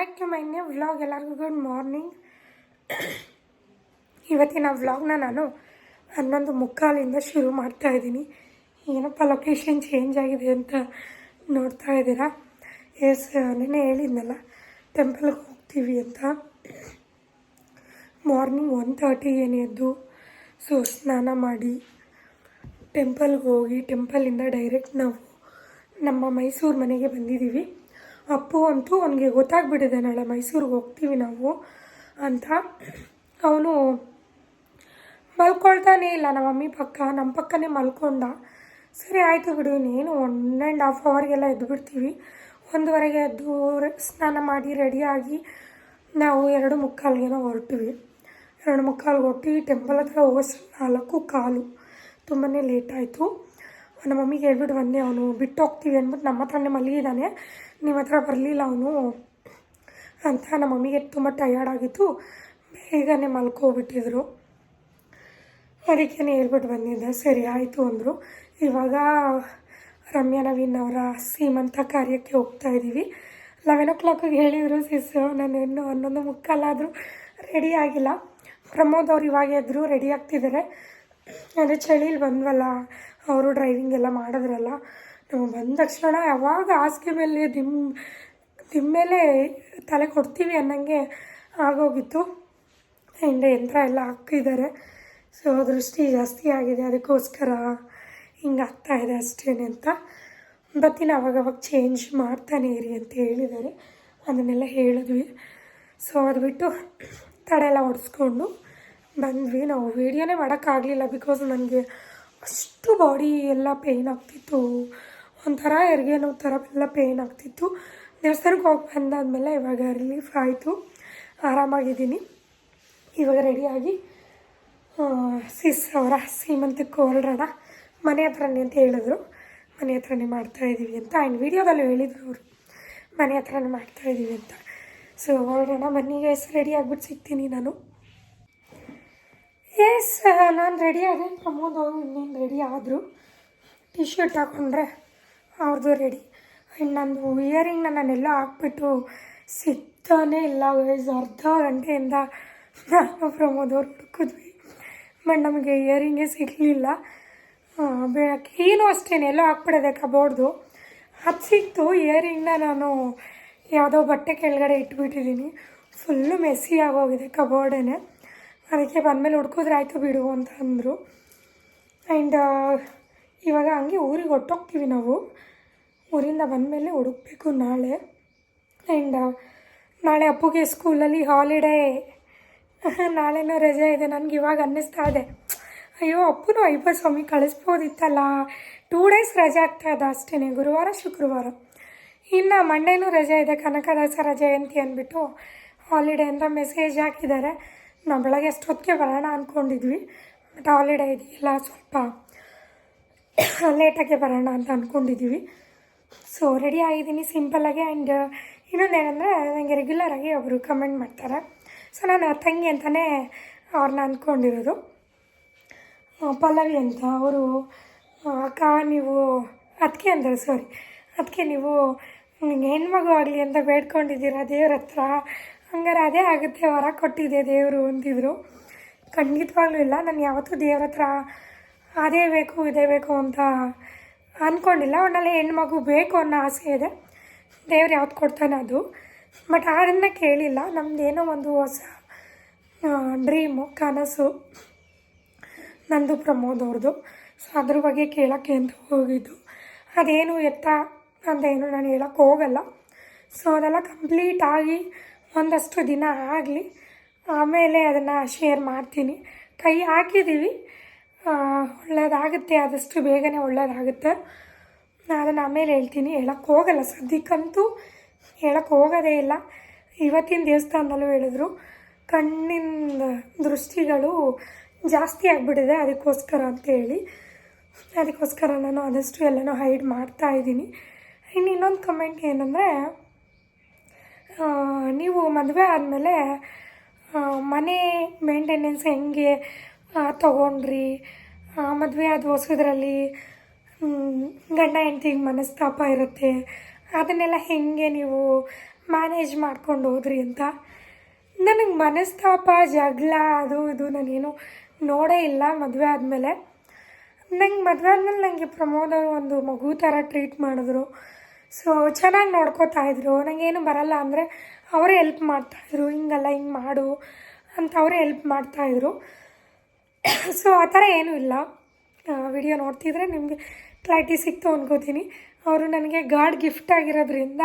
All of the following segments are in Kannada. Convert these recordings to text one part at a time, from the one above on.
Back to my new vlog ಎಲ್ಲರಿಗೂ ಗುಡ್ ಮಾರ್ನಿಂಗ್ ಇವತ್ತಿನ ವ್ಲಾಗ್ನ ನಾನು ಹನ್ನೊಂದು ಮುಕ್ಕಾಲಿಂದ ಶುರು ಮಾಡ್ತಾ ಇದ್ದೀನಿ. ಏನಪ್ಪ ಲೊಕೇಶನ್ ಚೇಂಜ್ ಆಗಿದೆ ಅಂತ ನೋಡ್ತಾ ಇದ್ದೀರಾ? ಎಸ್ ನಿನ್ನೆ ಹೇಳಿದ್ನಲ್ಲ ಟೆಂಪಲ್ಗೆ ಹೋಗ್ತೀವಿ ಅಂತ. ಮಾರ್ನಿಂಗ್ ಒನ್ ತರ್ಟಿ ಎದ್ದು, ಸೊ ಸ್ನಾನ ಮಾಡಿ ಟೆಂಪಲ್ಗೆ ಹೋಗಿ ಟೆಂಪಲಿಂದ ಡೈರೆಕ್ಟ್ ನಾವು ನಮ್ಮ ಮೈಸೂರು ಮನೆಗೆ ಬಂದಿದ್ದೀವಿ. ಅಪ್ಪು ಅಂತೂ ಅವನಿಗೆ ಗೊತ್ತಾಗ್ಬಿಟ್ಟಿದೆ, ನಾಳೆ ಮೈಸೂರಿಗೆ ಹೋಗ್ತೀವಿ ನಾವು ಅಂತ. ಅವನು ಮಲ್ಕೊಳ್ತಾನೇ ಇಲ್ಲ, ನಮ್ಮ ಮಮ್ಮಿ ಪಕ್ಕ, ನಮ್ಮ ಪಕ್ಕನೇ ಮಲ್ಕೊಂಡ. ಸರಿ ಆಯಿತು ಬಿಡು ನೀನು ಒನ್ ಆ್ಯಂಡ್ ಹಾಫ್ ಅವರ್ಗೆಲ್ಲ ಎದ್ದು ಬಿಡ್ತೀವಿ ಒಂದುವರೆಗೆ ಎದ್ದು ಸ್ನಾನ ಮಾಡಿ ರೆಡಿಯಾಗಿ ನಾವು ಎರಡು ಮುಕ್ಕಾಲ್ಗೆನೋ ಹೊರಟಿವಿ. ಎರಡು ಮುಕ್ಕಾಲ್ಗೆ ಹೊಟ್ಟಿ ಟೆಂಪಲ್ ಹತ್ರ ಹೋಗೋಷ್ಟು ನಾಲ್ಕು ಕಾಲು. ತುಂಬಾ ಲೇಟ್ ಆಯಿತು. ನಮ್ಮ ಮಮ್ಮಿಗೆ ಹೇಳ್ಬಿಟ್ಟು ಬಂದೆ ಅವನು ಬಿಟ್ಟು ಹೋಗ್ತೀವಿ ಅಂದ್ಬಿಟ್ಟು ನಮ್ಮ ಹತ್ರನೇ ಮಲಗಿದ್ದಾನೆ ನಿಮ್ಮ ಹತ್ರ ಬರಲಿಲ್ಲ ಅವನು ಅಂತ ನಮ್ಮ ಮಮ್ಮಿಗೆ ತುಂಬ ಟಯರ್ಡ್ ಆಗಿತ್ತು ಬೇಗನೆ ಮಲ್ಕೋಬಿಟ್ಟಿದ್ರು. ಅದಕ್ಕೇನೆ ಹೇಳ್ಬಿಟ್ಟು ಬಂದಿದ್ದೆ, ಸರಿ ಆಯಿತು ಅಂದರು. ಇವಾಗ ರಮ್ಯಾ, ನವೀನ್ ಅವರ ಸೀಮಂತ ಕಾರ್ಯಕ್ಕೆ ಹೋಗ್ತಾ ಇದ್ದೀವಿ ಲೆವೆನ್ ಓ ಕ್ಲಾಕಿಗೆ ಹೇಳಿದರು ಸಿಸ್ ನಾನು ಇನ್ನೂ ಹನ್ನೊಂದು ಮುಕ್ಕಾಲಾದರೂ ರೆಡಿ ಆಗಿಲ್ಲ. ಪ್ರಮೋದ್ ಅವ್ರು ಇವಾಗ ಎದ್ರು ರೆಡಿ ಆಗ್ತಿದ್ದಾರೆ ಅಂದರೆ ಚಳಿಲಿ ಬಂದ್ವಲ್ಲ, ಅವರು ಡ್ರೈವಿಂಗ್ ಎಲ್ಲ ಮಾಡಿದ್ರಲ್ಲ ನಾವು ಬಂದ ತಕ್ಷಣ ಯಾವಾಗ ಹಾಸಿಗೆ ಮೇಲೆ ದಿಮ್ ದಿಮ್ಮೇಲೆ ತಲೆ ಕೊಡ್ತೀವಿ ಅನ್ನಂಗೆ ಆಗೋಗಿತ್ತು. ಹಿಂದೆ ಯಂತ್ರ ಎಲ್ಲ ಹಾಕಿದ್ದಾರೆ ಸೊ ದೃಷ್ಟಿ ಜಾಸ್ತಿ ಆಗಿದೆ. ಅದಕ್ಕೋಸ್ಕರ ಹಿಂಗೆ ಆಗ್ತಾ ಇದೆ ಅಷ್ಟೇ ಅಂತ. ಬತ್ತಿನ ಅವಾಗವಾಗ ಚೇಂಜ್ ಮಾಡ್ತಾನೆ ಇರಿ ಅಂತ ಹೇಳಿದ್ದಾರೆ. ಅದನ್ನೆಲ್ಲ ಹೇಳಿದ್ವಿ. ಸೊ ಅದು ಬಿಟ್ಟು ತಡೆ ಎಲ್ಲ ಹೊಡೆಸ್ಕೊಂಡು ಬಂದ್ವಿ. ನಾವು ವೀಡಿಯೋನೇ ಮಾಡೋಕ್ಕಾಗಲಿಲ್ಲ ಬಿಕಾಸ್ ನನಗೆ ಅಷ್ಟು ಬಾಡಿ ಎಲ್ಲ ಪೇಯ್ನ್ ಆಗ್ತಿತ್ತು. ಒಂಥರ ಹೆರಿಗೆ ನೋವು ಥರ ಎಲ್ಲ ಪೇಯ್ನ್ ಆಗ್ತಿತ್ತು. ದೇವಸ್ಥಾನಕ್ಕೆ ಹೋಗಿ ಬಂದಾದಮೇಲೆ ಇವಾಗ ರಿಲೀಫ್ ಆಯಿತು. ಆರಾಮಾಗಿದ್ದೀನಿ. ಇವಾಗ ರೆಡಿಯಾಗಿ ಸಿಸ್ ಅವರ ಸೀಮಂತಕ್ಕೆ ಹೊರಡೋಣ ಮನೆ ಹತ್ರನೇ ಅಂತ ಹೇಳಿದ್ರು. ಮನೆ ಹತ್ರನೇ ಮಾಡ್ತಾಯಿದ್ದೀವಿ ಅಂತ. ಆ್ಯಂಡ್ ವೀಡಿಯೋದಲ್ಲಿ ಹೇಳಿದರು ಅವರು. ಮನೆ ಹತ್ರನೇ ಮಾಡ್ತಾಯಿದ್ದೀವಿ ಅಂತ. ಸೊ ಹೊರಡೋಣ ಮನೆಗೆ ಎಸ್ ರೆಡಿ ಆಗ್ಬಿಟ್ಟು ಸಿಗ್ತೀನಿ ನಾನು. ಎಸ್ ನಾನು ರೆಡಿ ಆದೆ. ಪ್ರಮೋದ್ ಅವರು ಇನ್ನೇನು ರೆಡಿ ಆದರು. ಟಿ ಶರ್ಟ್ ಹಾಕ್ಕೊಂಡ್ರೆ ಅವ್ರದ್ದು ರೆಡಿ ಆ್ಯಂಡ್ ನಂದು ಇಯರಿಂಗ್ನ ನಾನೆಲ್ಲ ಹಾಕ್ಬಿಟ್ಟು ಸಿಗ್ತಾನೇ ಇಲ್ಲ ವೈಸ್ ಅರ್ಧ ಗಂಟೆಯಿಂದ ನಾನು ಪ್ರಮೋದವ್ರು ಹುಡುಕಿದ್ವಿ. ಬಟ್ ನಮಗೆ ಇಯರಿಂಗೇ ಸಿಗಲಿಲ್ಲ. ಏನು ಅಷ್ಟೇ ಎಲ್ಲೋ ಹಾಕ್ಬಿಡೋದೆ ಕಬೋರ್ಡ್ದು ಅದು ಸಿಕ್ತು ಇಯರಿಂಗ್ನ ನಾನು ಯಾವುದೋ ಬಟ್ಟೆ ಕೆಳಗಡೆ ಇಟ್ಬಿಟ್ಟಿದ್ದೀನಿ. ಫುಲ್ಲು ಮೆಸ್ಸಿ ಆಗೋಗಿದೆ ಕಬೋರ್ಡೇ ಅದಕ್ಕೆ ಬಂದಮೇಲೆ ಹುಡ್ಕಿದ್ರೆ ಆಯಿತು ಬಿಡು ಅಂತ ಅಂದರು. ಆ್ಯಂಡ್ ಇವಾಗ ಹಂಗೆ ಊರಿಗೆ ಹೊಟ್ಟೋಗ್ತೀವಿ ನಾವು. ಊರಿಂದ ಬಂದಮೇಲೆ ಹುಡುಕ್ಬೇಕು ನಾಳೆ. ಆ್ಯಂಡ್ ನಾಳೆ ಅಪ್ಪುಗೆ ಸ್ಕೂಲಲ್ಲಿ ಹಾಲಿಡೇ ನಾಳೆನೂ ರಜೆ ಇದೆ, ನನಗೆ ಇವಾಗ ಅನ್ನಿಸ್ತಾ ಇದೆ. ಅಯ್ಯೋ, ಅಪ್ಪನೂ ಅಯ್ಯಪ್ಪ ಸ್ವಾಮಿ ಕಳಿಸ್ಬೋದಿತ್ತಲ್ಲ. ಟೂ ಡೇಸ್ ರಜೆ ಆಗ್ತಾ ಇದೆ ಅಷ್ಟೇ ಗುರುವಾರ, ಶುಕ್ರವಾರ. ಇನ್ನು ಮಂಡೇನೂ ರಜೆ ಇದೆ, ಕನಕದಾಸ ಜಯಂತಿ ಅಂದ್ಬಿಟ್ಟು ಹಾಲಿಡೇ ಅಂತ ಮೆಸೇಜ್ ಹಾಕಿದ್ದಾರೆ. ನಾವು ಬೆಳಗ್ಗೆ ಅಷ್ಟೊತ್ತಿಗೆ ಬರೋಣ ಅಂದ್ಕೊಂಡಿದ್ವಿ ಬಟ್ ಹಾಲಿಡೇ ಇದೆಯಲ್ಲ, ಸ್ವಲ್ಪ ಲೇಟಾಗೆ ಬರೋಣ ಅಂತ ಅಂದ್ಕೊಂಡಿದ್ದೀವಿ ಸೊ ರೆಡಿ ಆಗಿದ್ದೀನಿ ಸಿಂಪಲ್ಲಾಗಿ ಆ್ಯಂಡ್ ಇನ್ನೊಂದು ಏನಂದರೆ ನನಗೆ ರೆಗ್ಯುಲರಾಗಿ ಒಬ್ಬರು ಕಮೆಂಟ್ ಮಾಡ್ತಾರೆ. ಸೊ ನಾನು ತಂಗಿ ಅಂತಲೇ ಅವ್ರನ್ನ ಅಂದ್ಕೊಂಡಿರೋದು ಪಲ್ಲವಿ ಅಂತ ಅವರು ಅಕ್ಕ ನೀವು ಅದಕ್ಕೆ ಅಂದರು ಸಾರಿ ಅದಕ್ಕೆ ನೀವು ಹೆಣ್ಮಗು ಆಗಲಿ ಅಂತ ಬೇಡ್ಕೊಂಡಿದ್ದೀರ ದೇವ್ರ ಹತ್ರ? ಹಂಗಾರೆ ಅದೇ ಆಗುತ್ತೆ, ವರ ಕೊಟ್ಟಿದೆ ದೇವರು ಅಂತಿದ್ರು. ಖಂಡಿತವಾಗ್ಲೂ ಇಲ್ಲ, ನಾನು ಯಾವತ್ತೂ ದೇವ್ರ ಹತ್ರ, ಅದೇ ಬೇಕು, ಇದೇ ಬೇಕು ಅಂತ ಅಂದ್ಕೊಂಡಿಲ್ಲ ಒಂದಲ್ಲಿ ಹೆಣ್ಮಗು ಬೇಕು ಅನ್ನೋ ಆಸೆ ಇದೆ. ದೇವ್ರು ಯಾವ್ದು ಕೊಡ್ತಾನೆ ಅದು. ಬಟ್ ಅದನ್ನು ಕೇಳಿಲ್ಲ. ನಮ್ದು ಏನೋ ಒಂದು ಹೊಸ ಡ್ರೀಮು ಕನಸು. ನಂದು ಪ್ರಮೋದ್ ಅವ್ರದ್ದು ಸೊ ಅದ್ರ ಬಗ್ಗೆ ಕೇಳೋಕ್ಕೆ ಅಂತ ಹೋಗಿದ್ದು. ಅದೇನು ಎತ್ತ ಅಂತ ನಾನು ಹೇಳೋಕ್ಕೆ ಹೋಗಲ್ಲ. ಸೊ ಅದೆಲ್ಲ ಕಂಪ್ಲೀಟ್ ಆಗಿ ಒಂದಷ್ಟು ದಿನ ಆಗಲಿ. ಆಮೇಲೆ ಅದನ್ನು ಶೇರ್ ಮಾಡ್ತೀನಿ. ಕೈ ಹಾಕಿದ್ದೀವಿ. ಒಳ್ಳೆಯದಾಗುತ್ತೆ ಆದಷ್ಟು ಬೇಗನೆ ಒಳ್ಳೆಯದಾಗುತ್ತೆ ಅದನ್ನು ಆಮೇಲೆ ಹೇಳ್ತೀನಿ. ಹೇಳಕ್ಕೆ ಹೋಗಲ್ಲ. ಸದ್ಯಕ್ಕಂತೂ ಹೇಳಕ್ಕೆ ಹೋಗೋದೇ ಇಲ್ಲ. ಇವತ್ತಿನ ದೇವಸ್ಥಾನದಲ್ಲೂ ಹೇಳಿದ್ರು ಕಣ್ಣಿನ ದೃಷ್ಟಿಗಳು ಜಾಸ್ತಿ ಆಗಿಬಿಟ್ಟಿದೆ, ಅದಕ್ಕೋಸ್ಕರ ಅಂತೇಳಿ ಅದಕ್ಕೋಸ್ಕರ ನಾನು ಆದಷ್ಟು ಎಲ್ಲನೂ ಹೈಡ್ ಮಾಡ್ತಾ ಇದ್ದೀನಿ. ಇನ್ನು ಇನ್ನೊಂದು ಕಮೆಂಟ್ ಏನಂದರೆ ನೀವು ಮದುವೆ ಆದಮೇಲೆ ಮನೆ ಮೇಂಟೆನೆನ್ಸ್ ಹೆಂಗೆ ತಗೊಂಡ್ರಿ. ಮದುವೆ ಆದ ಹೊಸದ್ರಲ್ಲಿ ಗಂಡ ಹೆಂಡ್ತಿಗೆ ಮನಸ್ತಾಪ ಇರುತ್ತೆ. ಅದನ್ನೆಲ್ಲ ಹೆಂಗೆ ನೀವು ಮ್ಯಾನೇಜ್ ಮಾಡ್ಕೊಂಡು ಹೋದ್ರಿ ಅಂತ. ನನಗೆ ಮನಸ್ತಾಪ, ಜಗಳ, ಅದು ಇದು ನಾನೇನು ನೋಡೇ ಇಲ್ಲ ಮದುವೆ ಆದಮೇಲೆ. ನಂಗೆ ಮದುವೆ ಆದಮೇಲೆ ನನಗೆ ಪ್ರಮೋದ್ ಅವರು ಒಂದು ಮಗು ಥರ ಟ್ರೀಟ್ ಮಾಡಿದ್ರು. ಸೊ ಚೆನ್ನಾಗಿ ನೋಡ್ಕೋತಾ ಇದ್ರು. ನನಗೇನು ಬರಲ್ಲ ಅಂದರೆ ಅವರೇ ಹೆಲ್ಪ್ ಮಾಡ್ತಾಯಿದ್ರು ಹಿಂಗಲ್ಲ ಹಿಂಗೆ ಮಾಡು ಅಂತ ಅವರೇ ಹೆಲ್ಪ್ ಮಾಡ್ತಾಯಿದ್ರು ಸೊ ಆ ಥರ ಏನೂ ಇಲ್ಲ. ವಿಡಿಯೋ ನೋಡ್ತಿದ್ರೆ ನಿಮಗೆ ಕ್ಲಾರಿಟಿ ಸಿಕ್ತು ಅನ್ಕೋತೀನಿ. ಅವರು ನನಗೆ ಗಾಡ್ ಗಿಫ್ಟ್ ಆಗಿರೋದ್ರಿಂದ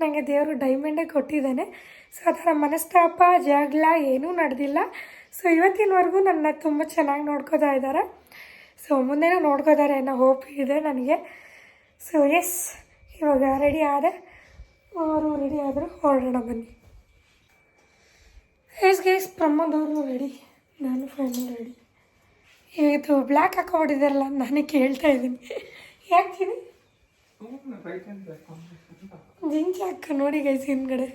ನನಗೆ ದೇವರು ಡೈಮಂಡೇ ಕೊಟ್ಟಿದ್ದಾನೆ. ಸೊ ಆ ಥರ ಮನಸ್ತಾಪ, ಜಗಳ ಏನೂ ನಡೆದಿಲ್ಲ. ಸೊ ಇವತ್ತಿನವರೆಗೂ ನನ್ನ ತುಂಬ ಚೆನ್ನಾಗಿ ನೋಡ್ಕೋತಾ ಇದ್ದಾರೆ. ಸೊ ಮುಂದೆನೂ ನೋಡ್ಕೋತಾರೆ ಅನ್ನೋ ಹೋಪ್ ಇದೆ ನನಗೆ. ಸೊ ಎಸ್ ಇವಾಗ ರೆಡಿ ಆದೆ ಅವರು ರೆಡಿ ಆದರೂ ಹೊರಡೋಣ ಬನ್ನಿ. ಎಸ್ ಗೇಸ್ ಪ್ರಮೋದ್ ರೆಡಿ ನಾನು ಫ್ರೆಂಡ್ ರೆಡಿ ಇದು ಬ್ಲ್ಯಾಕ್ ಹಾಕೊಂಡಿದ್ದಾರಲ್ಲ ನಾನು ಕೇಳ್ತಾ ಇದ್ದೀನಿ. ಯಾಕಿದೆ ಜಿಂಚ್ ಹಾಕ ನೋಡಿ ಗೈಸ್ ಹಿಂದ್ಗಡೆ.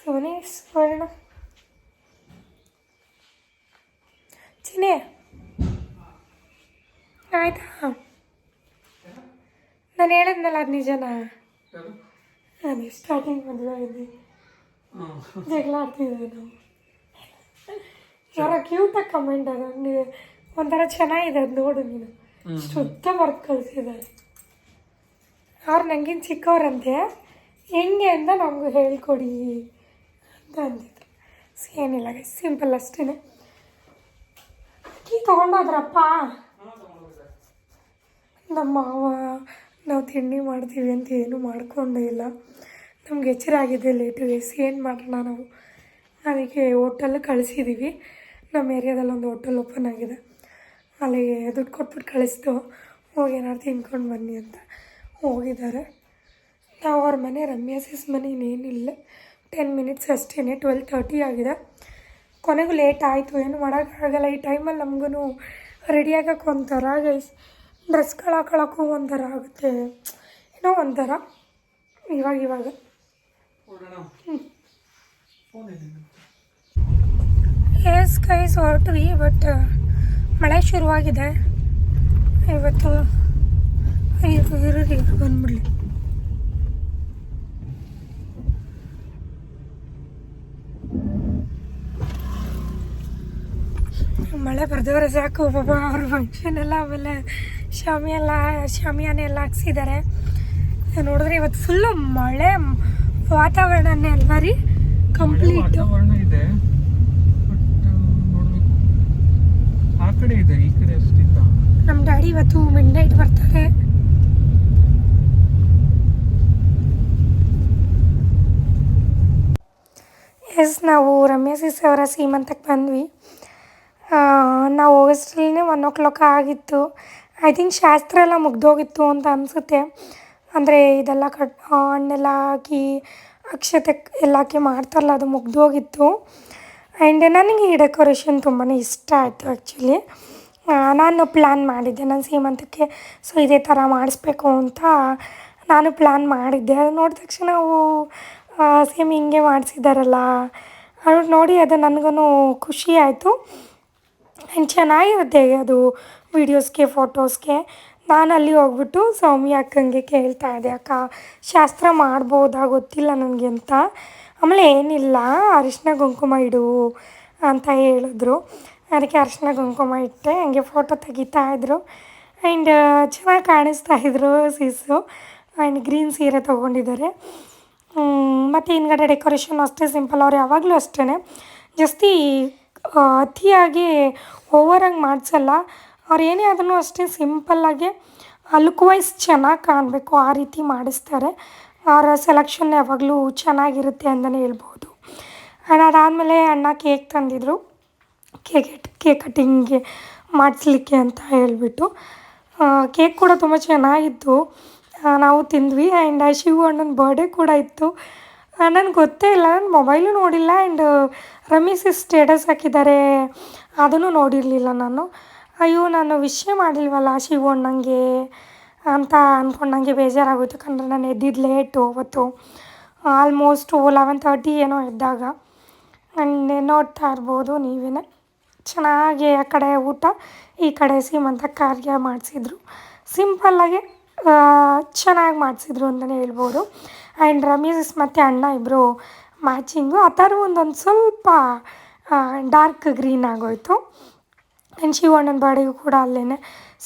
ಸೋನಿ ಸ್ವರ್ಣ. ಚಿನೇ ಆಯ್ತಾ? ನಾನು ಹೇಳಿದ್ನಲ್ಲ ಅದು ನಿಜನಾ? ಅದೇ ಸ್ಟಾರ್ಟಿಂಗ್ ಮದುವೆ ಆಗಿದೆ ಜಗಳ ಆಡ್ತಿದ್ವಿ ನಾವು. ಯಾರೋ ಕ್ಯೂಟಾಗಿ ಕಮೆಂಟ್ ಅದ. ಒಂಥರ ಚೆನ್ನಾಗಿದೆ ಅದು ನೋಡು ನೀನು. ಶುದ್ಧ ಬರ್ದು ಕಲ್ಸಿದ್ದಾರೆ ಅವ್ರು ನನಗಿನ್ ಚಿಕ್ಕವ್ರಂತೆ. ಹೆಂಗೆ ಅಂತ ನಮಗೂ ಹೇಳ್ಕೊಡಿ ಅಂತ ಅಂದಿದ್ರು. ಸ್ ಏನಿಲ್ಲ ಸಿಂಪಲ್ ಅಷ್ಟೇ ಅಕ್ಕಿ ತೊಗೊಂಡೋದ್ರಪ್ಪ? ನಮ್ಮ ಮಾವ ನಾವು ತಿಂಡಿ ಮಾಡ್ತೀವಿ ಅಂತ ಏನೂ ಮಾಡ್ಕೊಂಡೇ ಇಲ್ಲ. ನಮ್ಗೆ ಎಚ್ಚರ ಆಗಿದೆ ಲೇಟು ಏನು ಮಾಡೋಣ ನಾವು? ಅದಕ್ಕೆ ಹೋಟೆಲ್ ಕಳಿಸಿದ್ದೀವಿ ನಮ್ಮ ಏರಿಯಾದಲ್ಲಿ ಒಂದು ಹೋಟೆಲ್ ಓಪನ್ ಆಗಿದೆ. ಅಲ್ಲಿಗೆ ದುಡ್ಡು ಕೊಟ್ಬಿಟ್ಟು ಕಳಿಸ್ತು. ಹೋಗಿ ಏನಾದ್ರು ತಿನ್ಕೊಂಡು ಬನ್ನಿ ಅಂತ ಹೋಗಿದ್ದಾರೆ. ನಾವು ಅವ್ರ ಮನೆ ರಮ್ಯಾ ಸಿಸ್ ಮನೆ ಇನ್ನೇನಿಲ್ಲ. ಟೆನ್ ಮಿನಿಟ್ಸ್ ಅಷ್ಟೇ ಟ್ವೆಲ್ ತರ್ಟಿ ಆಗಿದೆ. ಕೊನೆಗೂ ಲೇಟ್ ಆಯಿತು. ಏನು ಮಾಡೋಕ್ಕಾಗಲ್ಲ ಈ ಟೈಮಲ್ಲಿ ನಮಗೂ ರೆಡಿ ಆಗೋಕ್ಕೆ ಒಂಥರ ಗೈಸ್ ಡ್ರೆಸ್ಗಳು ಹಾಕೊಳಕ್ಕೂ ಒಂಥರ ಆಗುತ್ತೆ. ಏನೋ ಒಂಥರ. ಇವಾಗ ಇವಾಗ. ಎಸ್ ಕೈಸ್ ಹೊರಟ್ವಿ ಬಟ್ ಮಳೆ ಶುರುವಾಗಿದೆ. ಇವತ್ತು ಇವ್ರು ಬಂದ್ಬಿಡ್ಲಿ. ಮಳೆ ಬರ್ದವ್ರೆ ಸಾಕು ಪಾಪ ಅವ್ರ ಫಂಕ್ಷನ್ ಎಲ್ಲ ಆಮೇಲೆ ಶಾಮಿಯೆಲ್ಲ ಎಲ್ಲ ಶಾಮಿಯಾನೆ ಎಲ್ಲ ಹಾಕ್ಸಿದ್ದಾರೆ ನೋಡಿದ್ರೆ ಇವತ್ತು ಫುಲ್ಲು ಮಳೆ ವಾತಾವರಣನೇ ಅಲ್ವಾ ರೀ? ಕಂಪ್ಲೀಟು ವಾತಾವರಣ ಇದೆ ಬಟ್ ನೋಡ್ಬೇಕು ನಮ್ಮ ಡ್ಯಾಡಿ ಇವತ್ತು ಮಿಡ್ ನೈಟ್ ಬರ್ತಾರೆ. ಎಸ್ ನಾವು ರಮ್ಯಾ ಸಿಸ್ ಅವರ ಸೀಮಂತಕ್ಕೆ ಬಂದ್ವಿ. ನಾವು ಹೋಗೋಷ್ಟ್ರಲ್ಲೇ ಒನ್ ಓ ಕ್ಲಾಕ್ ಆಗಿತ್ತು. ಐ ಥಿಂಕ್ ಶಾಸ್ತ್ರ ಎಲ್ಲ ಮುಗ್ದೋಗಿತ್ತು ಅಂತ ಅನಿಸುತ್ತೆ. ಅಂದರೆ ಇದೆಲ್ಲ ಕಟ್ ಹಣ್ಣೆಲ್ಲ ಹಾಕಿ, ಅಕ್ಷತೆ ಎಲ್ಲ ಹಾಕಿ ಮಾಡ್ತಾರಲ್ಲ ಅದು ಮುಗ್ದೋಗಿತ್ತು. ಆ್ಯಂಡ್ ನನಗೆ ಈ ಡೆಕೋರೇಷನ್ ತುಂಬಾ ಇಷ್ಟ ಆಯಿತು ಆ್ಯಕ್ಚುಲಿ ನಾನು ಪ್ಲ್ಯಾನ್ ಮಾಡಿದ್ದೆ. ನನ್ನ ಸೀಮಂತಕ್ಕೆ ಸೊ ಇದೇ ಥರ ಮಾಡಿಸ್ಬೇಕು ಅಂತ ನಾನು ಪ್ಲ್ಯಾನ್ ಮಾಡಿದ್ದೆ. ಅದು ನೋಡಿದ ತಕ್ಷಣ ಅವು ಸೇಮ್ ಹಿಂಗೆ ಮಾಡಿಸಿದಾರಲ್ಲ ಅದು ನೋಡಿ ಅದು ನನಗೂ ಖುಷಿ ಆಯಿತು. ಆ್ಯಂಡ್ ಚೆನ್ನಾಗಿರುತ್ತೆ ಅದು ವೀಡಿಯೋಸ್ಗೆ ಫೋಟೋಸ್ಗೆ ನಾನು ಅಲ್ಲಿ ಹೋಗ್ಬಿಟ್ಟು ಸೌಮ್ಯ ಅಕ್ಕಂಗೆ ಕೇಳ್ತಾ ಇದ್ದೆ, ಅಕ್ಕ, ಶಾಸ್ತ್ರ ಮಾಡ್ಬೋದಾ? ಗೊತ್ತಿಲ್ಲ ನನಗೆ ಅಂತ. ಆಮೇಲೆ, ಏನಿಲ್ಲ, ಅರಿಶಿನ, ಕುಂಕುಮ ಇಡು ಅಂತ ಹೇಳಿದ್ರು. ಅದಕ್ಕೆ ಅರಿಶಿನ ಕುಂಕುಮ ಇಟ್ಟೆ, ಹಂಗೆ ಫೋಟೋ ತೆಗಿತಾ ಇದ್ರು. ಆ್ಯಂಡ್ ಚೆನ್ನಾಗಿ ಕಾಣಿಸ್ತಾ ಇದ್ರು ಸೀಸು. ಆ್ಯಂಡ್ ಗ್ರೀನ್ ಸೀರೆ ತೊಗೊಂಡಿದ್ದಾರೆ. ಮತ್ತು ಹಿಂದ್ಗಡೆ ಡೆಕೋರೇಷನ್ ಅಷ್ಟೇ ಸಿಂಪಲ್ ಅವ್ರು ಯಾವಾಗಲೂ ಅಷ್ಟೇ ಜಾಸ್ತಿ ಅತಿಯಾಗಿ ಅತಿಯಾಗಿ ಓವರಾಗಿ ಮಾಡಿಸಲ್ಲ. ಅವ್ರು ಏನೇ ಆದ್ರೂ ಅಷ್ಟೇ ಸಿಂಪಲ್ಲಾಗಿ ಲುಕ್ ವೈಸ್ ಚೆನ್ನಾಗಿ ಕಾಣಬೇಕು, ಆ ರೀತಿ ಮಾಡಿಸ್ತಾರೆ. ಅವರ ಸೆಲೆಕ್ಷನ್ ಯಾವಾಗಲೂ ಚೆನ್ನಾಗಿರುತ್ತೆ ಅಂತಲೇ ಹೇಳ್ಬೋದು. ಆ್ಯಂಡ್ ಅದಾದಮೇಲೆ ಅಣ್ಣ ಕೇಕ್ ತಂದಿದ್ರು. ಕೇಕ್ ಕೇಕ್ ಕಟ್ಟಿಂಗ್ಗೆ ಮಾಡಿಸ್ಲಿಕ್ಕೆ ಅಂತ ಹೇಳಿಬಿಟ್ಟು ಕೇಕ್ ಕೂಡ ತುಂಬ ಚೆನ್ನಾಗಿತ್ತು. ನಾವು ತಿಂದ್ವಿ ಆ್ಯಂಡ್ ಶಿವು ಅಣ್ಣನ ಬರ್ಡೇ ಕೂಡ ಇತ್ತು. ನನಗೆ ಗೊತ್ತೇ ಇಲ್ಲ, ನಾನು ಮೊಬೈಲು ನೋಡಿಲ್ಲ ಆ್ಯಂಡ್ ರಮೇಶ್ ಸ್ಟೇಟಸ್ ಹಾಕಿದ್ದಾರೆ ಅದನ್ನು ನೋಡಿರಲಿಲ್ಲ ನಾನು. ಅಯ್ಯೋ, ನಾನು ವಿಷಯ ಮಾಡಿಲ್ವಲ್ಲ ಶಿವು ಅಣ್ಣಂಗೆ ಅಂತ ಅಂದ್ಕೊಂಡು ನನಗೆ ಬೇಜಾರಾಗೋಯ್ತು ಯಾಕಂದರೆ ನಾನು ಎದ್ದಿದ್ದು ಲೇಟು ಅವತ್ತು ಆಲ್ಮೋಸ್ಟು ಲೆವೆನ್ ತರ್ಟಿ ಏನೋ ಎದ್ದಾಗ. ನಾನು ನೋಡ್ತಾ ಇರ್ಬೋದು ನೀವೇ ಚೆನ್ನಾಗಿ ಆ ಕಡೆ ಊಟ, ಈ ಕಡೆ ಸೀಮಂತ ಕಾರ್ಯ ಮಾಡಿಸಿದ್ರು. ಸಿಂಪಲ್ಲಾಗಿ ಚೆನ್ನಾಗಿ ಮಾಡಿಸಿದ್ರು ಅಂತಲೇ ಹೇಳ್ಬೋದು. ಆ್ಯಂಡ್ ರಮೀಸ್ ಮತ್ತು ಅಣ್ಣ ಇಬ್ಬರು ಮ್ಯಾಚಿಂಗು ಆ ಥರ ಒಂದೊಂದು ಸ್ವಲ್ಪ ಡಾರ್ಕ್ ಗ್ರೀನ್ ಆಗೋಯಿತು. ಆ್ಯಂಡ್ ಶಿವಣ್ಣನ ಬಾಡಿಗೂ ಕೂಡ ಅಲ್ಲೇ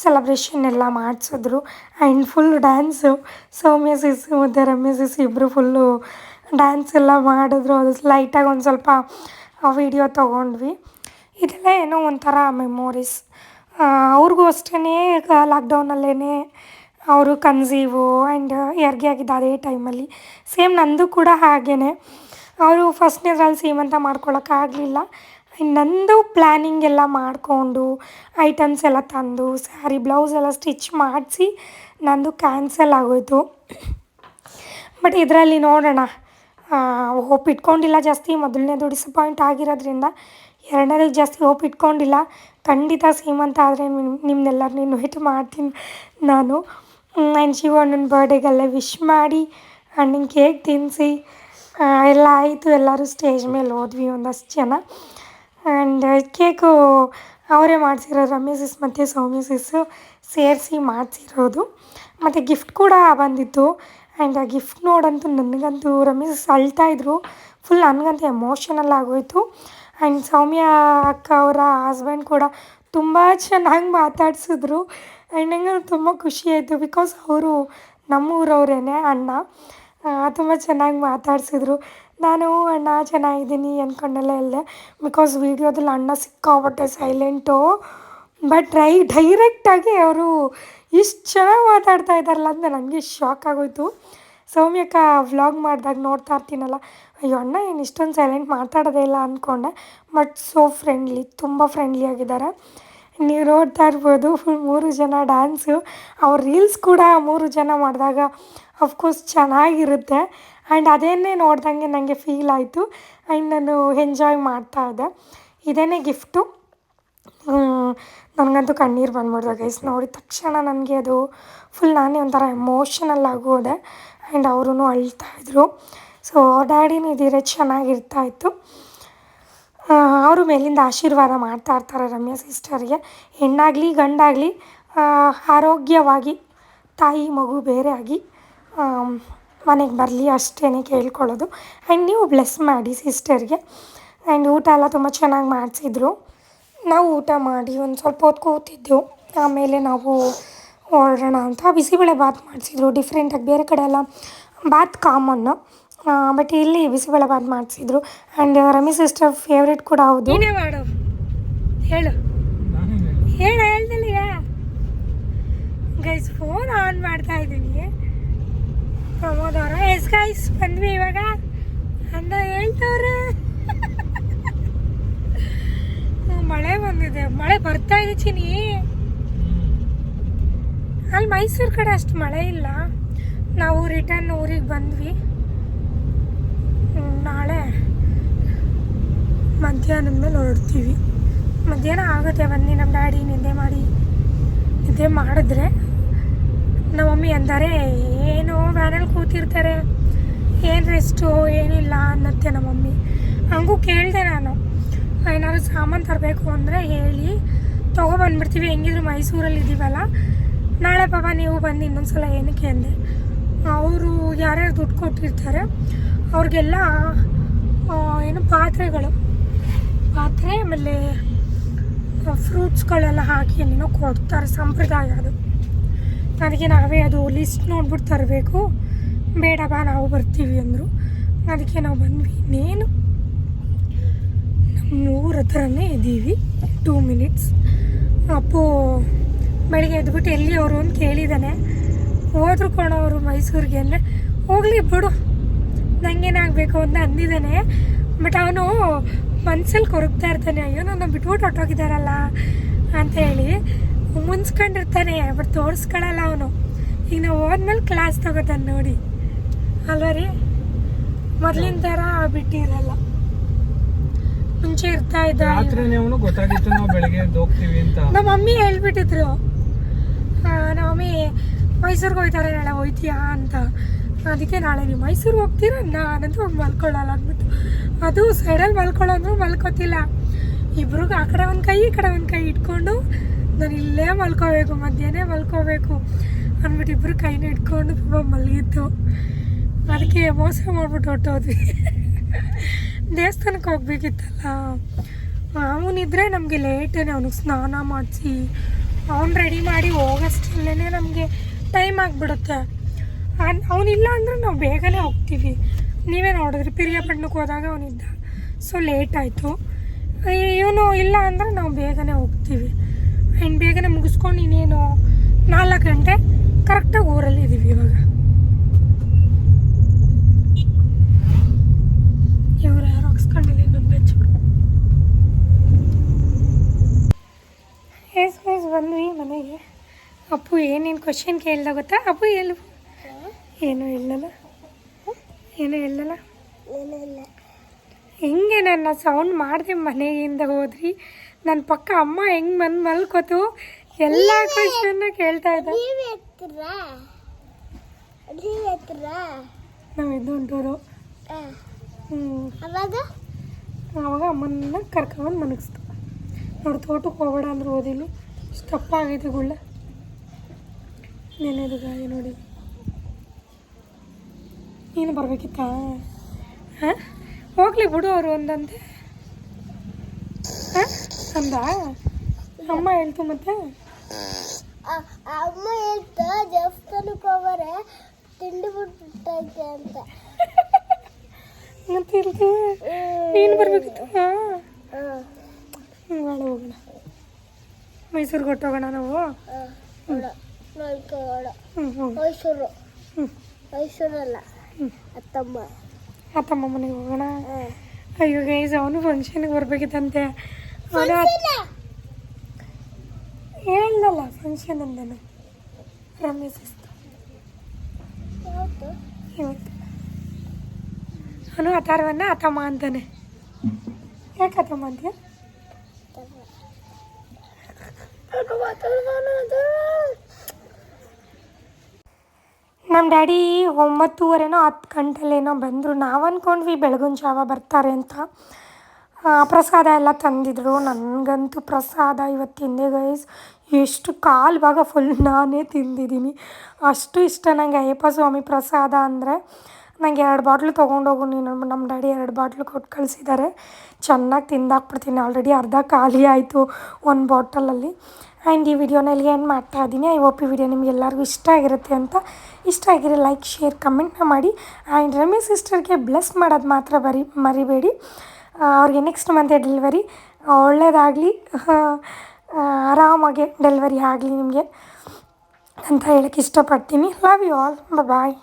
ಸೆಲೆಬ್ರೇಷನ್ ಎಲ್ಲ ಮಾಡಿಸಿದ್ರು. And full dance Soumya sis ಮತ್ತು ರಮ್ಯ ಸಿಸ್ ಇಬ್ಬರು ಫುಲ್ಲು ಡ್ಯಾನ್ಸ್ ಎಲ್ಲ ಮಾಡಿದ್ರು. ಅದು ಲೈಟಾಗಿ ಒಂದು ಸ್ವಲ್ಪ ವಿಡಿಯೋ ತೊಗೊಂಡ್ವಿ. ಇದೆಲ್ಲ ಏನೋ ಒಂಥರ ಮೆಮೊರೀಸ್ ಅವ್ರಿಗೂ ಅಷ್ಟೇ ಲಾಕ್ಡೌನಲ್ಲೇ ಅವರು ಕನ್ಸೀವು ಆ್ಯಂಡ್ ಎರ್ಗೆ ಆಗಿದ್ದು ಅದೇ ಟೈಮಲ್ಲಿ ಸೇಮ್ ನಂದು ಕೂಡ ಹಾಗೇ ಅವರು ಫಸ್ಟ್ನೇದ್ರಲ್ಲಿ ಸೀಮಂತ ಮಾಡ್ಕೊಳ್ಳೋಕ್ಕಾಗಲಿಲ್ಲ ನಂದು ಪ್ಲ್ಯಾನಿಂಗ್ ಎಲ್ಲ ಮಾಡಿಕೊಂಡು ಐಟಮ್ಸ್ ಎಲ್ಲ ತಂದು ಸ್ಯಾರಿ ಬ್ಲೌಸ್ ಎಲ್ಲ ಸ್ಟಿಚ್ ಮಾಡಿಸಿ ನಂದು ಕ್ಯಾನ್ಸಲ್ ಆಗೋಯಿತು. ಬಟ್ ಇದರಲ್ಲಿ ನೋಡೋಣ. ಹೋಪ್ ಇಟ್ಕೊಂಡಿಲ್ಲ ಜಾಸ್ತಿ. ಮೊದಲನೇದು ಡಿಸಪಾಯಿಂಟ್ ಆಗಿರೋದ್ರಿಂದ ಎರಡನೇದು ಜಾಸ್ತಿ ಹೋಪ್ ಇಟ್ಕೊಂಡಿಲ್ಲ. ಖಂಡಿತ ಸೀಮಂತ ಆದರೆ ನಿಮ್ಮನ್ನೆಲ್ಲರನ್ನೂ ಇನ್ವೈಟ್ ಮಾಡ್ತೀನಿ ನಾನು. ಆ್ಯಂಡ್ ಶಿವಣ್ಣನ ಬರ್ಡೇಗೆಲ್ಲ ವಿಶ್ ಮಾಡಿ, ಅಣ್ಣನ ಕೇಕ್ ತಿನ್ನಿಸಿ ಎಲ್ಲ ಆಯಿತು. ಎಲ್ಲರೂ ಸ್ಟೇಜ್ ಮೇಲೆ ಹೋದ್ವಿ ಒಂದಷ್ಟು ಜನ. ಆ್ಯಂಡ್ ಕೇಕು ಅವರೇ ಮಾಡಿಸಿರೋದು, ರಮ್ಯ ಸಿಸ್ ಮತ್ತು ಸೌಮ್ಯ ಸಿಸ್ಸು ಸೇರಿಸಿ ಮಾಡಿಸಿರೋದು. ಮತ್ತು ಗಿಫ್ಟ್ ಕೂಡ ಬಂದಿತ್ತು. ಆ್ಯಂಡ್ ಆ ಗಿಫ್ಟ್ ನೋಡಂತೂ ನನಗಂತೂ ರಮ್ಯ ಸಿಸ್ ಅಳ್ತಾಯಿದ್ರು ಫುಲ್ ನನಗಂತೂ ಎಮೋಷನಲ್ ಆಗೋಯಿತು. ಆ್ಯಂಡ್ ಸೌಮ್ಯ ಅಕ್ಕ ಅವರ ಹಸ್ಬೆಂಡ್ ಕೂಡ ತುಂಬ ಚೆನ್ನಾಗಿ ಮಾತಾಡಿಸಿದ್ರು. ಆ್ಯಂಡ್ ನಂಗೆ ತುಂಬ ಖುಷಿ ಆಯಿತು ಬಿಕಾಸ್ ಅವರು ನಮ್ಮೂರವರೇ ಅಣ್ಣ. ತುಂಬ ಚೆನ್ನಾಗಿ ಮಾತಾಡಿಸಿದ್ರು. ನಾನು, ಅಣ್ಣ, ಚೆನ್ನಾಗಿದ್ದೀನಿ ಅಂದ್ಕೊಂಡೆಲ್ಲ ಇಲ್ಲದೆ ಬಿಕಾಸ್ ವೀಡಿಯೋದಲ್ಲಿ ಅಣ್ಣ ಸಿಕ್ಕಾಪಟ್ಟೆ ಸೈಲೆಂಟು ಬಟ್ ರೈ ಡೈರೆಕ್ಟಾಗಿ ಅವರು ಇಷ್ಟು ಚೆನ್ನಾಗಿ ಮಾತಾಡ್ತಾ ಇದ್ದಾರಲ್ಲ ಅಂತ ನನಗೆ ಶಾಕ್ ಆಗೋಯಿತು. ಸೌಮ್ಯಕ್ಕ ವ್ಲಾಗ್ ಮಾಡಿದಾಗ ನೋಡ್ತಾ ಇರ್ತೀನಲ್ಲ ಅಯ್ಯೋ, ಅಣ್ಣ ಏನು ಇಷ್ಟೊಂದು ಸೈಲೆಂಟ್ ಮಾತಾಡೋದೇ ಇಲ್ಲ ಅಂದ್ಕೊಂಡೆ ಬಟ್ ಸೋ ಫ್ರೆಂಡ್ಲಿ ತುಂಬ ಫ್ರೆಂಡ್ಲಿ ಆಗಿದ್ದಾರೆ. ನೀವು ನೋಡ್ತಾ ಇರ್ಬೋದು, ಮೂರು ಜನ ಡ್ಯಾನ್ಸು ಅವ್ರ ರೀಲ್ಸ್ ಕೂಡ ಮೂರು ಜನ ಮಾಡಿದಾಗ ಅಫ್ಕೋರ್ಸ್ ಚೆನ್ನಾಗಿರುತ್ತೆ. ಆ್ಯಂಡ್ ಅದೇನೇ ನೋಡ್ದಂಗೆ ನನಗೆ ಫೀಲ್ ಆಯಿತು. ಆ್ಯಂಡ್ ನಾನು ಎಂಜಾಯ್ ಮಾಡ್ತಾ ಇದ್ದೆ. ಇದೇ ಗಿಫ್ಟು ನನಗಂತೂ ಕಣ್ಣೀರು ಬಂದ್ಬಿಡ್ದೆ ಗೈಸ್ ನೋಡಿದ ತಕ್ಷಣ ನನಗೆ ಅದು ಫುಲ್ ನಾನೇ ಒಂಥರ ಎಮೋಷನಲ್ ಆಗೋದೆ. ಆ್ಯಂಡ್ ಅವರು ಅಳ್ತಾ ಇದ್ರು. ಸೊ ಚೆನ್ನಾಗಿರ್ತಾ ಚೆನ್ನಾಗಿರ್ತಾಯಿತ್ತು. ಅವರು ಮೇಲಿಂದ ಆಶೀರ್ವಾದ ಮಾಡ್ತಾ ಇರ್ತಾರೆ ರಮ್ಯಾ ಸಿಸ್ಟರ್ಗೆ. ಹೆಣ್ಣಾಗಲಿ, ಗಂಡಾಗಲಿ ಆರೋಗ್ಯವಾಗಿ ತಾಯಿ, ಮಗು ಬೇರೆಯಾಗಿ ಮನೆಗೆ ಬರಲಿ ಅಷ್ಟೇ ಕೇಳ್ಕೊಳ್ಳೋದು. ಆ್ಯಂಡ್ ನೀವು ಬ್ಲೆಸ್ ಮಾಡಿ ಸಿಸ್ಟರ್ಗೆ. ಆ್ಯಂಡ್ ಊಟ ಎಲ್ಲ ತುಂಬ ಚೆನ್ನಾಗಿ ಮಾಡಿಸಿದ್ರು. ನಾವು ಊಟ ಮಾಡಿ ಒಂದು ಸ್ವಲ್ಪ ಹೊತ್ತು ಕೂತಿದ್ದೆವು. ಆಮೇಲೆ ನಾವು ಹೊರಡೋಣ ಅಂತ ಬಿಸಿಬೇಳೆ ಬಾತ್ ಮಾಡಿಸಿದ್ರು. ಡಿಫ್ರೆಂಟಾಗಿ ಬೇರೆ ಕಡೆ ಎಲ್ಲ ಬಾತ್ ಕಾಮನ್ನು ಬಟ್ ಇಲ್ಲಿ ಬಿಸಿಬೇಳೆ ಬಾತ್ ಮಾಡಿಸಿದ್ರು. ಆ್ಯಂಡ್ ರಮಿ ಸಿಸ್ಟರ್ ಫೇವ್ರೇಟ್ ಕೂಡ ಹೌದು. ನೀನೇ ಮಾಡು. ಹೇಳು. ಹೇಳು ಹೇಳ. ಹೇಳ್ದಲ್ಲಿಯ ಗೈಸ್ ಫೋನ್ ಆನ್ ಮಾಡ್ತಾ ಇದ್ದೀನಿ. ಪ್ರಮೋದ್ ಅವರ ಎಸ್ ಗೈಸ್ ಬಂದ್ವಿ ಇವಾಗ. ಅಂದ ಹೇಳ್ತವ್ರೆ. ಮಳೆ ಬಂದಿದೆ. ಮಳೆ ಬರ್ತಾ ಇದೆ ಚಿನಿ ಅಲ್ಲಿ ಮೈಸೂರು ಕಡೆ ಅಷ್ಟು ಮಳೆ ಇಲ್ಲ. ನಾವು ರಿಟರ್ನ್ ಊರಿಗೆ ಬಂದ್ವಿ. ನಾಳೆ ಮಧ್ಯಾಹ್ನದ ಮೇಲೆ ಹೊರಡ್ತೀವಿ. ಮಧ್ಯಾಹ್ನ ಆಗುತ್ತೆ ಬನ್ನಿ, ನಮ್ಮ ಡ್ಯಾಡಿ ನಿದ್ದೆ ಮಾಡಿ, ನಿದ್ದೆ ಮಾಡಿದ್ರೆ ನಮ್ಮ ಮಮ್ಮಿ ಅಂದರೆ ಏನು ವ್ಯಾನಲ್ಲಿ ಕೂತಿರ್ತಾರೆ. ಏನು ರೆಸ್ಟು ಏನಿಲ್ಲ ಅನ್ನತ್ತೆ ನಮ್ಮ ಮಮ್ಮಿ ಹಂಗೂ ಕೇಳಿದೆ ನಾನು. ಏನಾದ್ರು ಸಾಮಾನು ತರಬೇಕು ಅಂದರೆ ಹೇಳಿ ತೊಗೊಬಂದ್ಬಿಡ್ತೀವಿ ಹೆಂಗಿದ್ರು ಮೈಸೂರಲ್ಲಿ ಇದ್ದೀವಲ್ಲ ನಾಳೆ ಪಾಪ ನೀವು ಬಂದು ಇನ್ನೊಂದ್ಸಲ ಏನಕ್ಕೆ ಅಂದೆ. ಅವರು ಯಾರ್ಯಾರು ದುಡ್ಡು ಕೊಟ್ಟಿರ್ತಾರೆ ಅವ್ರಿಗೆಲ್ಲ ಏನು ಪಾತ್ರೆಗಳು. ಪಾತ್ರೆ, ಆಮೇಲೆ ಫ್ರೂಟ್ಸ್ಗಳೆಲ್ಲ ಹಾಕಿ ಏನೇನೋ ಕೊಡ್ತಾರೆ ಸಂಪ್ರದಾಯ ಅದು. ಅದಕ್ಕೆ ನಾವೇ ಅದು ಲಿಸ್ಟ್ ನೋಡ್ಬಿಟ್ಟು ತರಬೇಕು. ಬೇಡ ಬಾ, ನಾವು ಬರ್ತೀವಿ ಅಂದರು. ಅದಕ್ಕೆ ನಾವು ಬಂದ್ವಿ. ಇನ್ನೇನು? ನಮ್ಮ ಊರ ಹತ್ರನೇ ಇದ್ದೀವಿ ಟೂ ಮಿನಿಟ್ಸ್ ಅಪ್ಪು ಬೆಳಿಗ್ಗೆ ಎದ್ಬಿಟ್ಟು ಎಲ್ಲಿ ಅವರು ಅಂತ ಕೇಳಿದ್ದಾನೆ ಹೋದ್ರು ಕಣವರು ಮೈಸೂರಿಗೆ ಅಂದರೆ ಹೋಗಲಿ ಬಿಡು. ನಂಗೇನಾಗಬೇಕು ಅಂತ ಅಂದಿದ್ದಾನೆ. ಬಟ್ ಅವನು ಮನ್ಸಲ್ಲಿ ಕೊರಗ್ತಾ ಇರ್ತಾನೆ. ಅಯ್ಯೋ ನನ್ನ ಬಿಟ್ಬಿಟ್ಟು ಹೊಟ್ಟೋಗಿದ್ದಾರಲ್ಲ ಅಂತ ಹೇಳಿ ಮುನ್ಸ್ಕೊಂಡಿರ್ತಾನೆ. ಬಟ್ ತೋರಿಸ್ಕೊಳ್ಳಲ್ಲ ಅವನು. ಈಗ ನಾವು ಹೋದ್ಮೇಲೆ ಕ್ಲಾಸ್ ತಗೋತಾನೆ ನೋಡಿ. ಅಲ್ವಾ ರೀ? ಮೊದಲಿನ ಥರ ಬಿಟ್ಟಿರಲ್ಲ ಮುಂಚೆ ಇರ್ತಾ ಇದ್ದ ರಾತ್ರಿನೇ ಅವನು ಗೊತ್ತಾಗಿತ್ತು ನಾವು ಬೆಳಗ್ಗೆ ಹೋಗ್ತೀವಿ ಅಂತ. ನಮ್ಮ ಮಮ್ಮಿ ಹೇಳ್ಬಿಟ್ಟಿದ್ರು. ನಮ್ಮ ಮಮ್ಮಿ ಮೈಸೂರಿಗೆ ಹೋಗ್ತಾರೆ ನಾಳೆ ಹೋಯ್ತೀಯಾ? ಅಂತ. ಅದಕ್ಕೆ ನಾಳೆ ನೀವು ಮೈಸೂರು ಹೋಗ್ತೀರಾ? ನಾನಂತೂ ಹೋಗಿ ಮಲ್ಕೊಳ್ಳಲ್ಲ ಅಂದ್ಬಿಟ್ಟು. ಅದು ಸೈಡಲ್ಲಿ ಮಲ್ಕೊಳ್ಳೋ ಅಂದ್ರೂ ಮಲ್ಕೋತಿಲ್ಲ. ಇಬ್ರಿಗೂ ಆ ಕಡೆ ಒಂದು ಕೈ, ಈ ಕಡೆ ಒಂದು ಕೈ ಇಟ್ಕೊಂಡು ನಾನು ಇಲ್ಲೇ ಮಲ್ಕೋಬೇಕು, ಮಧ್ಯಾಹ್ನ ಮಲ್ಕೋಬೇಕು ಅಂದ್ಬಿಟ್ಟು ಇಬ್ಬರು ಕೈನ ಇಟ್ಕೊಂಡು ತುಂಬ ಮಲಗಿತ್ತು ಅದಕ್ಕೆ ಮೋಸ ಮಾಡ್ಬಿಟ್ಟು ಹೊಟ್ಟೋದ್ವಿ ದೇವಸ್ಥಾನಕ್ಕೆ ಹೋಗ್ಬೇಕಿತ್ತಲ್ಲ? ಅವನಿದ್ರೆ ನಮಗೆ ಲೇಟೇ ಅವನಿಗೆ ಸ್ನಾನ ಮಾಡಿಸಿ, ಅವ್ನು ರೆಡಿ ಮಾಡಿ ಹೋಗೋಷ್ಟರಲ್ಲೇ ನಮಗೆ ಟೈಮ್ ಆಗಿಬಿಡುತ್ತೆ. ಅವನಿಲ್ಲ ಅಂದ್ರೆ ನಾವು ಬೇಗನೆ ಹೋಗ್ತೀವಿ. ನೀವೇ ನೋಡಿದ್ರಿ ಪಿರಿಯಾಪಟ್ಟಣಕ್ಕೆ ಹೋದಾಗ ಅವನಿದ್ದ. ಸೊ ಲೇಟ್ ಆಯಿತು. ಇವನು ಇಲ್ಲ ಅಂದರೆ ನಾವು ಬೇಗನೆ ಹೋಗ್ತೀವಿ. ಆ್ಯಂಡ್ ಬೇಗನೆ ಮುಗಿಸ್ಕೊಂಡು ಇನ್ನೇನು ನಾಲ್ಕು ಗಂಟೆ ಕರೆಕ್ಟಾಗಿ ಊರಲ್ಲಿ ಇದ್ದೀವಿ ಇವಾಗ. ಇವ್ರು ಯಾರು ಹಾಕ್ಸ್ಕೊಂಡಿಲ್ಲ, ಇನ್ನೊಂದು ಬೆಚ್ಚು ಎಸ್ ಎಸ್ ಬಂದ್ವಿ ಮನೆಗೆ. ಅಪ್ಪು ಏನೇನು ಕ್ವಶನ್ ಕೇಳ್ದ ಗೊತ್ತಾ? ಅಪ್ಪು ಹೇಳು ಏನು ಇಲ್ಲಲ್ಲ? ಏನು ಇಲ್ಲ. ಹೆಂಗೆ ನನ್ನ ಸೌಂಡ್ ಮಾಡಿದೆ ಮನೆಯಿಂದ ಹೋದ್ರಿ? ನನ್ನ ಪಕ್ಕ ಅಮ್ಮ ಹೆಂಗೆ ಬಂದು ಮಲ್ಕೋತು? ಎಲ್ಲ ಕ್ವಶನ್ನ ಕೇಳ್ತಾ ಇದ್ದ. ನೀವ್ ಇದು ಹೊಂಟೋರು ಹ್ಞೂ ಅವಾಗ? ಆವಾಗ ಕರ್ಕೊಂಡು ಮನಗಿಸ್ತು ನೋಡಿ ತೋಟಕ್ಕೆ ಹೋಗಬೇಡ ಅಂದ್ರೆ ಓದಿಲ್ಲ. ಸ್ಟಪ್ ಆಗೈತೆ ಗುಳ್ಳ. ನೆನೆದು ಗಾಯ ನೋಡಿ. ನೀನು ಬರಬೇಕಿತ್ತಾ? ಹಾಂ? ಹೋಗ್ಲಿ ಬಿಡು ಅವರು ಒಂದಂತೆ. ಹಾಂ? ಅಂದ? ಅಮ್ಮ ಹೇಳ್ತು ಮತ್ತೆ? ಅಮ್ಮ ಹೇಳ್ತಾ ದೇವಸ್ಥಾನಕ್ಕೆ ಹೋಗೋರೆ ತಿಂಡಿ ಬಿಟ್ಬಿಟ್ಟೈತೆ ಅಂತ. ಮತ್ತೆ ಹೇಳ್ತು? ನೀನು ಬರಬೇಕಿತ್ತು? ಹಾಂ? ಹ್ಮ್. ಬೇಡ ಹೋಗೋಣ. ಮೈಸೂರಿಗೆ ಹೊಟ್ಟೋಗೋಣ ನಾವು? ಮೈಸೂರು. ಹ್ಞೂ ಮೈಸೂರಲ್ಲ. ಅತ್ತಮ್ಮ. ಅತ್ತಮ್ಮ ಮನೆಗೆ ಹೋಗೋಣ. ಅಯ್ಯೋ ಗೈಸ್ ಅವನು ಫಂಕ್ಷನ್ಗೆ ಬರ್ಬೇಕಿತ್ತಂತೆ. ಅವನು ಹೇಳ್ದಲ್ಲ ಫಂಕ್ಷನ್ ಅಂದನು. ರಮೇಶ್? ಇವತ್ತು. ಅವನು ಅಥರ್ವನ್ನ ಅತ್ತಮ್ಮ ಅಂತಾನೆ. ಯಾಕೆ ಅತ್ತಮ್ಮ ಅಂತೀಯ? ನಮ್ಮ ಡ್ಯಾಡಿ ಒಂಬತ್ತುವರೆನೋ ಹತ್ತು ಗಂಟೆಲೇನೋ ಬಂದರು. ನಾವು ಅಂದ್ಕೊಂಡ್ವಿ ಬೆಳಗಿನ ಜಾವ ಬರ್ತಾರೆ ಅಂತ. ಪ್ರಸಾದ ಎಲ್ಲ ತಂದಿದ್ರು. ನನಗಂತೂ ಪ್ರಸಾದ ಇವತ್ತು ತಿಂದೆ ಗೈಸ್ ಎಷ್ಟು ಕಾಲು ಭಾಗ ಫುಲ್ ನಾನೇ ತಿಂದಿದ್ದೀನಿ. ಅಷ್ಟು ಇಷ್ಟ ನನಗೆ ಅಯ್ಯಪ್ಪ ಸ್ವಾಮಿ ಪ್ರಸಾದ ಅಂದರೆ. ನನಗೆ ಎರಡು ಬಾಟ್ಲು ತೊಗೊಂಡೋಗು, ನೀನು ನಮ್ಮ ಡ್ಯಾಡಿ ಎರಡು ಬಾಟ್ಲು ಕೊಟ್ಟು ಕಳಿಸಿದ್ದಾರೆ ಚೆನ್ನಾಗಿ ತಿಂದಾಕ್ಬಿಡ್ತೀನಿ. ಆಲ್ರೆಡಿ ಅರ್ಧ ಖಾಲಿ ಆಯಿತು ಒಂದು ಬಾಟಲಲ್ಲಿ. ಆ್ಯಂಡ್ ಈ ವಿಡಿಯೋನ ಇಲ್ಲಿ ಏನು ಮಾಡ್ತಾ ಇದ್ದೀನಿ ಐ ಹೋಪ್ ಈ ವಿಡಿಯೋ ನಿಮ್ಗೆ ಎಲ್ಲರಿಗೂ ಇಷ್ಟ ಆಗಿರುತ್ತೆ ಅಂತ. ಇಷ್ಟ ಆಗಿರೋ ಲೈಕ್ ಶೇರ್ ಕಮೆಂಟ್ನ ಮಾಡಿ. ಆ್ಯಂಡ್ ರಮಿ ಸಿಸ್ಟರ್ಗೆ ಬ್ಲೆಸ್ ಮಾಡೋದು ಮಾತ್ರ ಬರಿ, ಮರಿಬೇಡಿ. ಅವ್ರಿಗೆ ನೆಕ್ಸ್ಟ್ ಮಂತೆ ಡೆಲಿವರಿ ಒಳ್ಳೆಯದಾಗಲಿ ಆರಾಮಾಗಿ ಡೆಲಿವರಿ ಆಗಲಿ ನಿಮಗೆ ಅಂತ ಹೇಳಕ್ಕೆ ಇಷ್ಟಪಡ್ತೀನಿ. Love you all bye